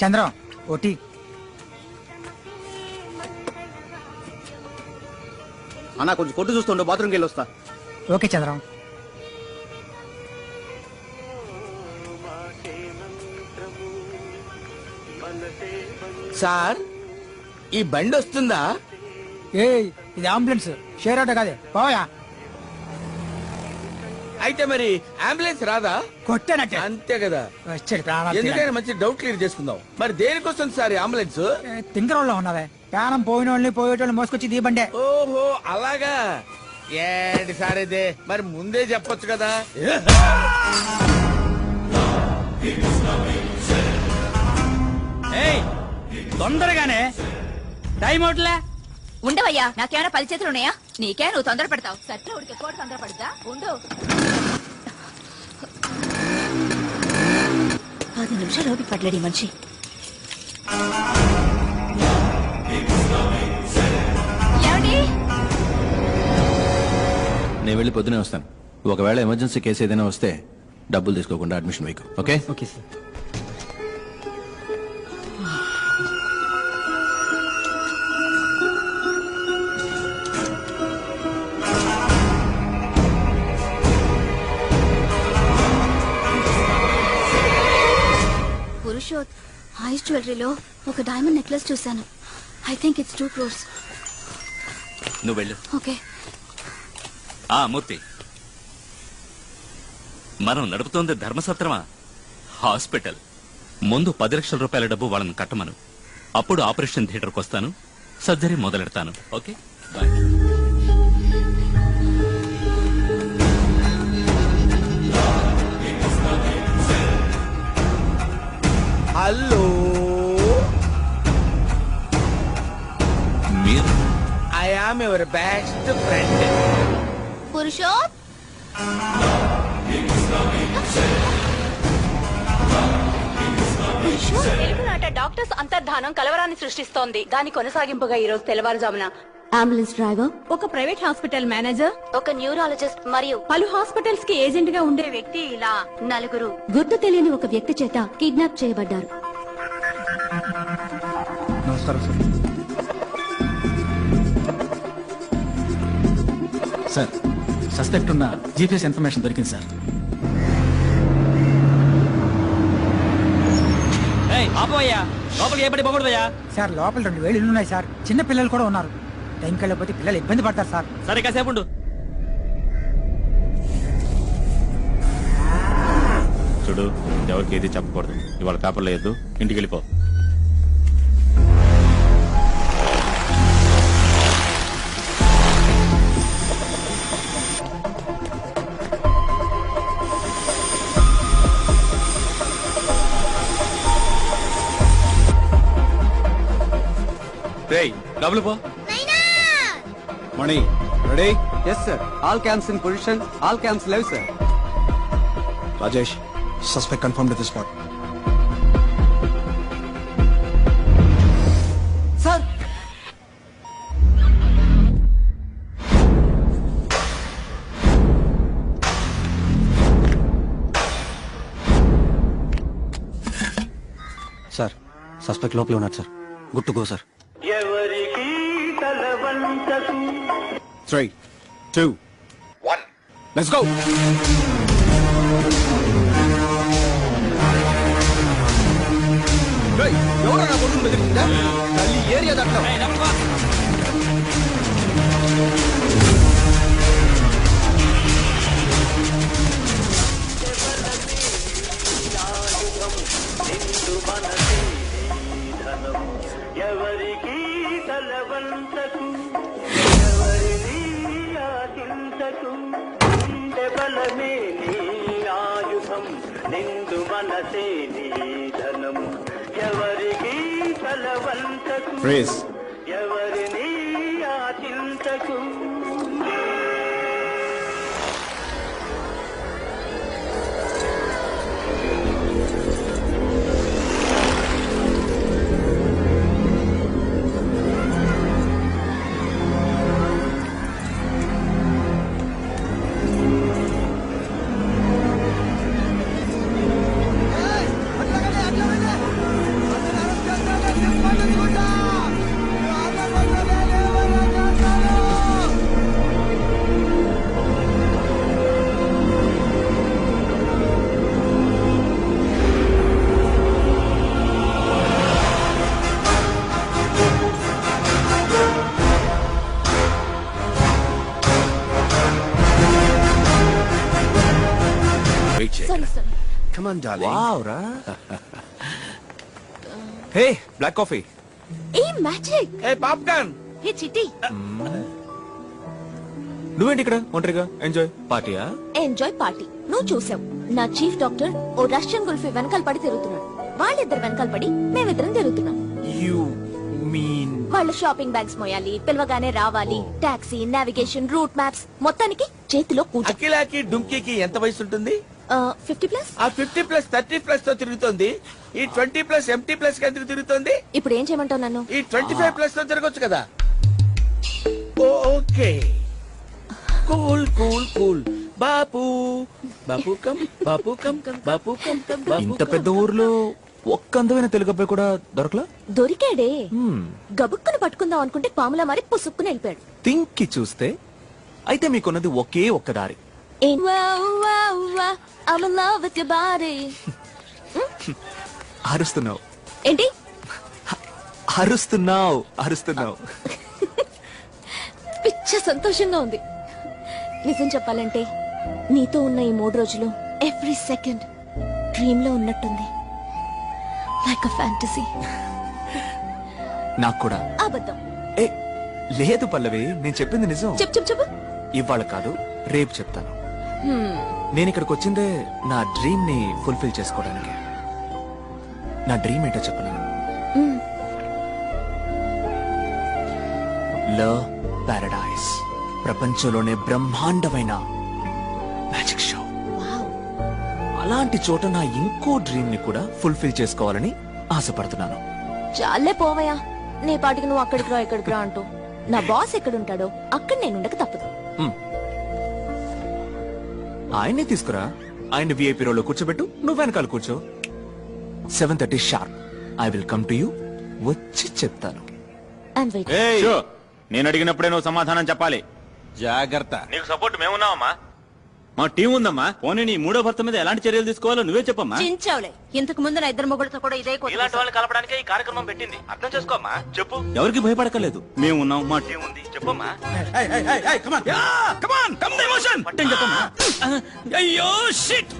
Chandram OT. అన్న కొంచెం కొట్టు చూస్తుండే బాత్రూమ్కి వెళ్ళి వస్తా. ఓకే చంద్రం. సార్ ఈ బండి వస్తుందా? ఏ ఇది అంబులెన్స్ షేర్ ఆటో కాదే. పోయా అయితే మరి అంబులెన్స్ రాదా? కొట్టేనట్టే. అంతే కదా. వచ్చాడు ఎందుకైనా మంచి డౌట్ క్లియర్ చేసుకుందాం. మరి దేనికి వస్తుంది సార్ ఈ అంబులెన్స్? తింగరంలో ఉన్నావే ప్రాణం పోయిన వాళ్ళని పోయేటోళ్ళు మోసుకొచ్చి దీ బండే ఓహో అలాగా? ఏంటి సార్ ఇదే? మరి ముందే చెప్పొచ్చు కదా. ఏయ్ తొందరగానే. టైం అవుట్లే? ఉండవయ్యా నాకేమైనా పది చేతులు ఉన్నాయా? నీకే నువ్వు తొందర పెడతావు సత్య ఉడికి ఎక్కువ తొందర పడుతా ఉండు. పది నిమిషాలు ఓపిక పడలేడు ఈ మనిషి. ఏమండి? నేను వెళ్ళి పొద్దునే వస్తాను. ఒకవేళ ఎమర్జెన్సీ కేసు ఏదైనా వస్తే డబ్బులు తీసుకోకుండా అడ్మిషన్ మీకు ఓకే? Okay sir. జ్యువెలరీలో ఒక డైమండ్ నెక్లెస్ చూశాను. I think it's two crores నువ్వు వెళ్ళు. ఓకే ఆ మూర్తి. మనం నడుపుతోంది ధర్మసత్రమా? హాస్పిటల్ ముందు పది లక్షల రూపాయల డబ్బు వాళ్ళని కట్టమను. అప్పుడు ఆపరేషన్ థియేటర్కి వస్తాను. Surgery మొదలెడతాను. Okay bye hello your best friend Purushoth? తెలుగునాట డాక్టర్స్ అంతర్ధానం కలవరాన్ని సృష్టిస్తోంది. దాని కొనసాగింపుగా ఈ రోజు తెల్లవారుజామున. అంబులెన్స్ డ్రైవర్ ఒక ప్రైవేట్ హాస్పిటల్ మేనేజర్? ఒక న్యూరాలజిస్ట్ మరియు పలు హాస్పిటల్స్కి ఏజెంట్గా ఉండే వ్యక్తి ఇలా. నలుగురు. గుర్తు తెలియని ఒక వ్యక్తి చేత కిడ్నాప్ చేయబడ్డారు. నమస్కారం సార్. సార్. సస్పెక్ట్ ఉన్న జీపీఎస్ ఇన్ఫర్మేషన్ దొరికింది సార్. లోపలికి ఏ పడి పోకూడదయ్యా సార్ లోపల రెండు వేలు ఇల్లు ఉన్నాయి సార్. చిన్న పిల్లలు కూడా ఉన్నారు. టైంకి వెళ్ళకపోతే పిల్లలు ఇబ్బంది పడతారు సార్. సరే కాసేపు ఉండు. చూడు ఎవరికి ఏది చెప్పకూడదు. ఇవాళ పేపర్లో వేయద్దు ఇంటికి వెళ్ళిపో. డబ్బులు పో. Mani ready? Yes sir all camps in position all camps live sir Rajesh suspect confirm to the spot sir sir suspect లోపలే ఉన్నారు sir good to go sir three two one let's go ఎవరన్నా కొడుకుని బెదిరించిందా తల్లి area దాంట్లో Praise. ఆన్ జాలి వావ్రా. Hey black coffee a magic a popcorn hey Chitti. నువ్వేంటి ఇక్కడ? ఒంటరిగా? ఎంజాయ్ పార్టీయా? ఎంజాయ్ పార్టీ నువ్వు చూసావు. నా చీఫ్ డాక్టర్ ఓ రష్యన్ గుల్ఫీ వెనకాల పడి తిరుగుతున్నాడు. వాళ్ళిద్దరు వెనకాల పడి మేమిద్దరం తిరుగుతున్నాం. యు మీన్ వాళ్ళ షాపింగ్ బ్యాగ్స్ మోయాలి పిలవగానే రావాలి టాక్సీ నావిగేషన్ రూట్ మ్యాప్స్ మొత్తానికి చేతిలో పూజ. అఖిలాకి డుంకీకి ఎంత వయసు ఉంటుంది ఫిఫ్టీ ప్లస్ ఆ ఫిఫ్టీ ప్లస్ థర్టీ ప్లస్తో తిరుగుతోంది. ఈ ట్వంటీ ప్లస్ ఎంటీ ప్లస్ ఎందుకు తిరుగుతోంది? ఇప్పుడు ఏం చేయమంటావు నన్ను? ఈ ట్వంటీ ఫైవ్ ప్లస్తో తిరగొచ్చు కదా. Okay. Cool cool cool. Bapu Bapu come Bapu come Bapu come Bapu ఇంత పెద్ద ఊర్లో ఒక్క అందమైన తెలుగు అబ్బాయి కూడా దొరకలా? దొరికాడే. గబుక్కును పట్టుకుందాం అనుకుంటే పాములా మారి పుసుక్కుని వెళ్ళిపోయాడు. తింకి చూస్తే అయితే మీకున్నది ఒకే ఒక్క దారి. ఏం- Wow, wow, wow, I'm in love with your body. అరుస్తున్నావు. ఏంటి? అరుస్తున్నావు అరుస్తున్నావు. పిచ్చ సంతోషంగా ఉంది. నిజం చెప్పాలంటే నీతో ఉన్న ఈ మూడు రోజులు ఎవ్రీ సెకండ్ డ్రీమ్లో ఉన్నట్టుంది. లైక్ అ ఫ్యాంటసీ నాకు కూడా. అబద్ధం. ఏ లేదు పల్లవి నేను చెప్పింది నిజం. చెప్పు చెప్పు చెప్పు. ఇవాళ కాదు రేపు చెప్తాను. నేను ఇక్కడికి వచ్చిందే నా డ్రీమ్ని ఫుల్ఫిల్ చేసుకోవడానికి. నా డ్రీమ్ ఏంటో చెప్పను Hmm. Love Paradise. ప్రపంచంలోనే బ్రహ్మాండమైన మ్యాజిక్ షో. అలాంటి చోట నా ఇంకో డ్రీమ్ని కూడా ఫుల్ఫిల్ చేసుకోవాలని ఆశపడుతున్నాను. చాలే పోవయ్యా. నీ పాటికి నువ్వు అక్కడికి రా ఇక్కడికి రా అంటూ. నా బాస్ ఎక్కడుంటాడో అక్కడ నేను ఉండక తప్పదు ఆయన్నే తీసుకురా. ఆయన విఐపి రోలో కూర్చోబెట్టు. నువ్వు వెనకాల కూర్చో. Seven thirty sharp I will come to you వచ్చి చెప్తాను. నేను అడిగినప్పుడే నువ్వు సమాధానం చెప్పాలి. జాగ్రత్త. నీకు సపోర్ట్ మేమున్నావమ్మా మా టీం ఉందమ్మా. పోనీ నీ మూడో భర్త మీద ఎలాంటి చర్యలు తీసుకోవాలో నువ్వే చెప్పమ్మా. చించావులే. ఇంతకు ముందు నా ఇద్దరు మొగుడుతో కూడా ఇదే ఇలాంటి వాళ్ళని కలపడానికే ఈ కార్యక్రమం పెట్టింది. అర్థం చేసుకోమ్మా. చెప్పు. ఎవరికి భయపడకలేదు మేము ఉన్నాం మా టీం ఉంది. చెప్పమ్మా. పట్టం చెప్పమ్మా. అయ్యో షిట్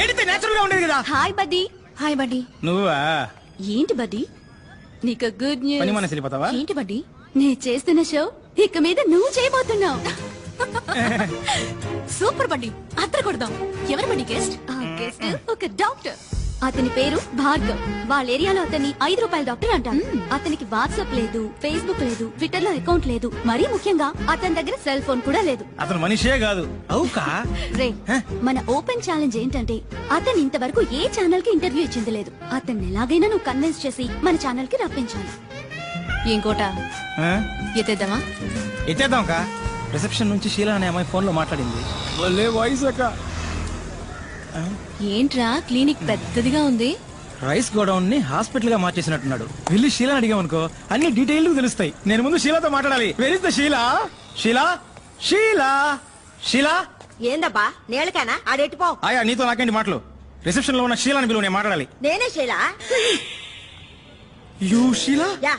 ఏడితే నేచురల్గా ఉండేది కదా. హాయ్ బడ్డీ హాయ్ బడ్డీ నువ్వా? ఏంటి బడ్డీ నీకు గుడ్ పని న్యూస్ మనసు వెళ్ళిపోతావా? ఏంటి బడ్డీ నేను చేస్తున్న షో ఇక మీద నువ్వు చేయబోతున్నావు. సూపర్ బడ్డీ అద్దరు కొడదాం. ఎవరు బడ్డీ గెస్ట్? గెస్ట్. ఒక డాక్టర్. అతని పేరు భార్గవ్. వాళ్ళ ఏరియాలో అతన్ని ఐదు రూపాయల డాక్టర్ అంటారు. అతనికి వాట్సాప్ లేదు ఫేస్బుక్ లేదు ట్విట్టర్లో అకౌంట్ లేదు. మరీ ముఖ్యంగా అతని దగ్గర సెల్ ఫోన్ కూడా లేదు. అతను మనిషే కాదు. అవుకా? రే మన ఓపెన్ ఛాలెంజ్ ఏంటంటే అతను ఇంతవరకు ఏ ఛానల్కి ఇంటర్వ్యూ ఇచ్చింది లేదు. అతన్ని ఎలాగైనా నువ్వు కన్విన్స్ చేసి మన ఛానల్కి రప్పించాలి ఇంకోట ఎత్తేద్దామా? ఎత్తేద్దాం కా? రిసెప్షన్ నుంచి షీలా అనే అమ్మాయి ఫోన్లో మాట్లాడింది. భలే వాయిస్ అక్క. ఏంట్రా క్లినిక్ పెద్దదిగా ఉంది? రైస్ గోడౌన్ని హాస్పిటల్గా మార్చేసినట్టున్నాడు. వెళ్ళి షీలా అడిగామనుకో అన్ని డీటెయిల్ తెలుస్తాయి. నేను ముందు షీలాతో మాట్లాడాలి. Where is the Sheela Sheela Sheela Sheela ఏందబ్బా నేలకేనా? ఆడెట్టిపో ఆయా నీతో నాకేంటి మాటలు? రిసెప్షన్లో ఉన్న షీలాని పిలువు నేను మాట్లాడాలి. నేనే శైలా. You Sheela yeah.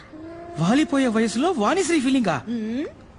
వాలిపోయే వయసులో Vanisri feeling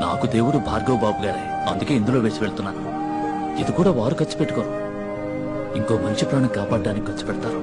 నాకు దేవుడు భార్గవ్ బాబు గారే. అందుకే ఇందులో వేసి వెళ్తున్నాను. ఇది కూడా వారు ఖర్చు పెట్టుకోరు. ఇంకో మనిషి ప్రాణం కాపాడడానికి ఖర్చు పెడతారు.